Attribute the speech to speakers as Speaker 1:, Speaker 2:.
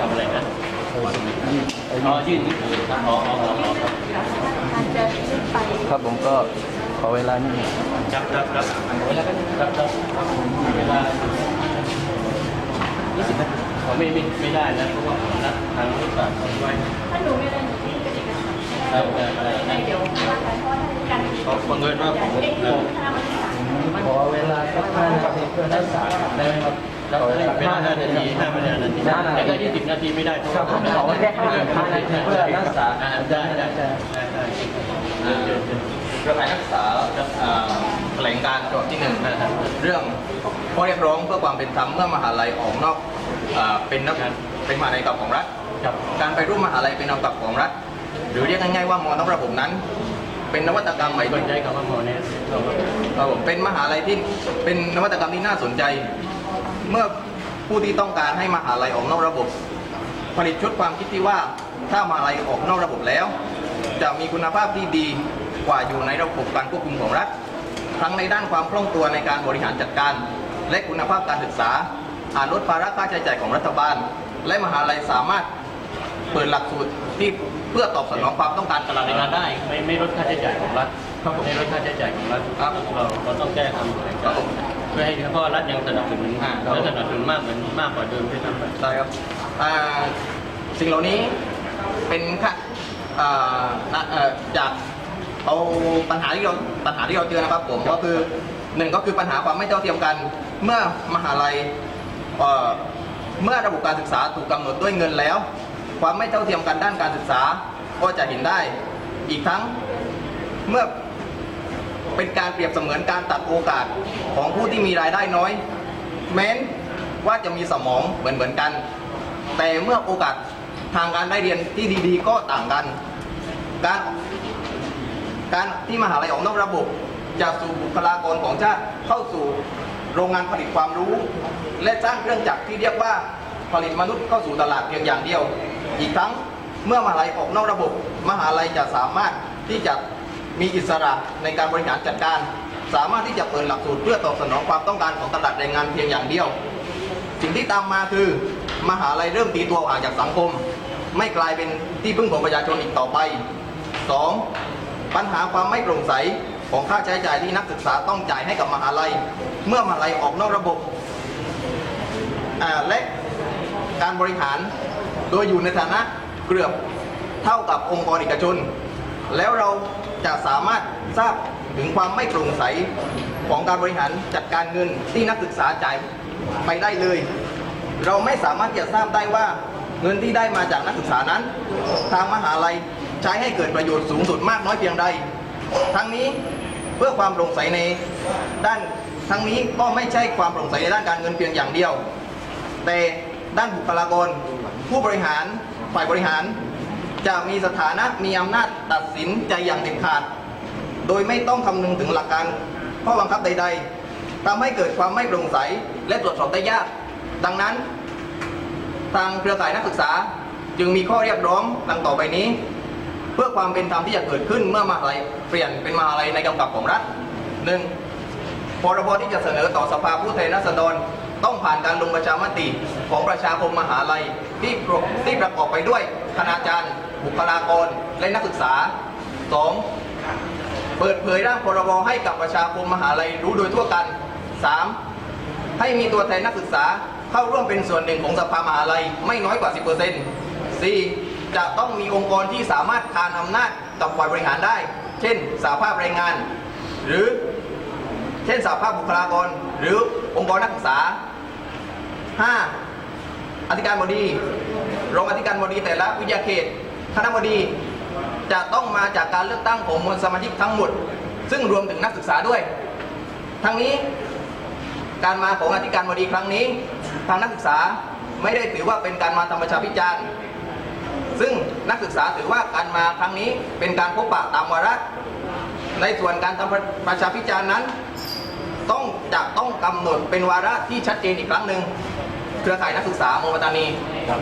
Speaker 1: ทำอะไรนะอ๋อยื่นครับอ๋ออ๋ออ๋อครับ
Speaker 2: การจะขึ้นไป
Speaker 3: ครับผมก็ขอเวลานิดหนึง
Speaker 1: ครับครับครับเวลาก็ครับครับเวลายี่สิบนาทีผมไม่ไม่ไม่ได้นะเพราะว่านัดทางรถบัสเอาไว้
Speaker 2: ถ้าหนูไม่ได้หนูที่เป็นเอกสาร
Speaker 1: ครับได้ได้
Speaker 2: ใน
Speaker 1: ได้
Speaker 2: เดี๋ยวว่ากันเพราะว่าการ
Speaker 1: ขาบังเอิญว่าผม
Speaker 2: เด็ก
Speaker 1: เอ่อ
Speaker 2: คณะบริษัท
Speaker 3: ขอเวลาสักห้านาทีเพื่อรักษาได้ไหมครับ
Speaker 1: เราให้เวลาห้านาทีห้านาทีแต่ก็ยี่สิบนาทีไม่ได้เพราะว่าผม
Speaker 3: ขอแค่ห้านาทีเพื่อรักษา
Speaker 1: อ่าได้ได้ได้ได้ได้อ่าเดี๋ยวเดี๋ยว
Speaker 4: เครือข่ายนักศึกษาเอ่อแถลงการณ์ฉบับที่หนึ่งเรื่องข้อเรียกร้องเพื่อความเป็นธรรมเมื่อมหาลัยออกนอกเอ่อเป็นนักเป็นมหาลัยกับของรัฐ
Speaker 1: ครับ
Speaker 4: การไปร่วมมหาลัยเป็นนามกับของรัฐ หรือเรียกง่ายๆว่ามอนอกระบบนั้น เป็นนวัตกรรมใหม่
Speaker 1: สนใจคำว่าโมเนสเราก็
Speaker 4: ครับผมเป็นมหาลัยที่เป็นนวัตกรรมที่น่าสนใจ เมื่อผู้ที่ต้องการให้มหาลัยออกนอกระบบ ผลิตชุดความคิดที่ว่าถ้ามหาลัยออกนอกระบบแล้ว จะมีคุณภาพที่ดีกว่าอยู่ในระบบการควบคุมของรัฐทั้งในด้านความคล่องตัวในการบริหารจัดการ และคุณภาพการศึกษาอาจลดภาระค่าใช้จ่ายของรัฐบาล และมหาลัยสามารถเปิดหลักสูตรที่เพื่อตอบสนองความต้องการตลาดแรงงานได้
Speaker 1: ไม่ไม่ลดค่าใช้จ่ายของรัฐ
Speaker 4: ครับผม
Speaker 1: ไม่ลดค่าใช้จ่ายของรัฐ
Speaker 4: ครับ
Speaker 1: เราเราต้องแก้คำแถลง
Speaker 4: ครั
Speaker 1: กา
Speaker 4: บ
Speaker 1: ร
Speaker 4: ผม
Speaker 1: เพื่อให้เพราะว่ารัฐยังสนับสนุน
Speaker 4: อ่าครับ
Speaker 1: และสนับสนุนมากเหมือนมากกว่าเดิมด้วยซ้ำไป
Speaker 4: ใช่ครับอ่าสิ่งเหล่านี้เป็นค่ะอ่านะเอ่อจากเอาปัญหาที่เราปัญหาที่เราเจอนะครับผมก็คือหนึ่งก็คือปัญหาความไม่เท่าเทียมกัน เมื่อมหาลัยเอ่อเมื่อระบบการศึกษาถูกกำหนดด้วยเงินแล้ว ความไม่เท่าเทียมกันด้านการศึกษาก็จะเห็นได้ อีกทั้งเมื่อ เป็นการเปรียบเสมือนการตัดโอกาสของผู้ที่มีรายได้น้อย แม้นว่าจะมีสมองเหมือนเหมือนๆกัน แต่เมื่อโอกาสทางการได้เรียนที่ดีๆ ก็ต่างกัน การการที่มหาลัยออกนอกระบบจะสู่บุคลากรของชาติเข้าสู่โรงงานผลิตความรู้ และสร้างเครื่องจักรที่เรียกว่าผลิตมนุษย์เข้าสู่ตลาดเพียงอย่างเดียว อีกทั้งเมื่อมหาลัยออกนอกระบบ มหาลัยจะสามารถที่จะ มีอิสระในการบริหารจัดการ สามารถที่จะเปิดหลักสูตรเพื่อตอบสนองความต้องการของตลาดแรงงานเพียงอย่างเดียว สิ่งที่ตามมาคือ มหาลัยเริ่มตีตัวห่างจากสังคม ไม่กลายเป็นที่พึ่งของประชาชนอีกต่อไป 2. ปัญหาความไม่โปร่งใสของค่าใช้จ่ายที่นักศึกษาต้องจ่ายให้กับมหาลัย เมื่อมหาลัยออกนอกระบบและการบริหารโดยอยู่ในฐานะเกือบเท่ากับองค์กรเอกชน แล้วเรา จะสามารถทราบถึงความไม่โปร่งใสของการบริหารจัดการเงินที่นักศึกษาจ่ายไปได้เลย เราไม่สามารถจะทราบได้ว่าเงินที่ได้มาจากนักศึกษานั้น ทางมหาลัยใช้ให้เกิดประโยชน์สูงสุดมากน้อยเพียงใด ทั้งนี้เพื่อความโปร่งใสในด้านทั้งนี้ก็ไม่ใช่ความโปร่งใสในด้านการเงินเพียงอย่างเดียว แต่ด้านบุคลากร ผู้บริหารฝ่ายบริหาร จะมีสถานะมีอำนาจตัดสินใจอย่างเด็ดขาด โดยไม่ต้องคำนึงถึงหลักการข้อบังคับใด ๆทำให้เกิดความไม่โปร่งใสและตรวจสอบได้ยาก ดังนั้น ทางเครือข่ายนักศึกษาจึงมีข้อเรียกร้องดังต่อไปนี้ เพื่อความเป็นธรรมที่จะเกิดขึ้นเมื่อมหาลัยเปลี่ยนเป็นมหาลัยในกำกับของรัฐหนึ่งพรบที่จะเสนอต่อสภาผู้แทนราษฎรต้องผ่านการลงประชามติของประชาคมมหาลัยที่ที่ประกอบไปด้วยคณาจารย์ บุคลากรและนักศึกษา 2. เปิดเผยร่างพรบให้กับประชาคมมหาลัยรู้โดยทั่วกัน 3. ให้มีตัวแทนนักศึกษาเข้าร่วมเป็นส่วนหนึ่งของสภามหาลัยไม่น้อยกว่า 10% 4. จะต้องมีองค์กรที่สามารถทานอำนาจกับฝ่ายบริหารได้ เช่นสาภาพแรงงาน หรือเช่นสาภาพบุคลากร หรือองค์กรนักศึกษา 5. อธิการบดีรองอธิการบดีแต่ละวิทยาเขต คณะบดีจะต้องมาจากการเลือกตั้งของมวลสมาชิกทั้งหมด ซึ่งรวมถึงนักศึกษาด้วย ทั้งนี้การมาของอธิการบดีครั้งนี้ ทางนักศึกษาไม่ได้ถือว่าเป็นการมาทำประชาพิจารณ์ซึ่งนักศึกษาถือว่าการมาครั้งนี้เป็นการพบปะตามวาระ ในส่วนการทำประชาพิจารณ์นั้น ต้องจะต้องกำหนดเป็นวาระที่ชัดเจนอีกครั้งหนึ่งเครือข่ายนักศึกษาโมปัตตานี
Speaker 1: ครับ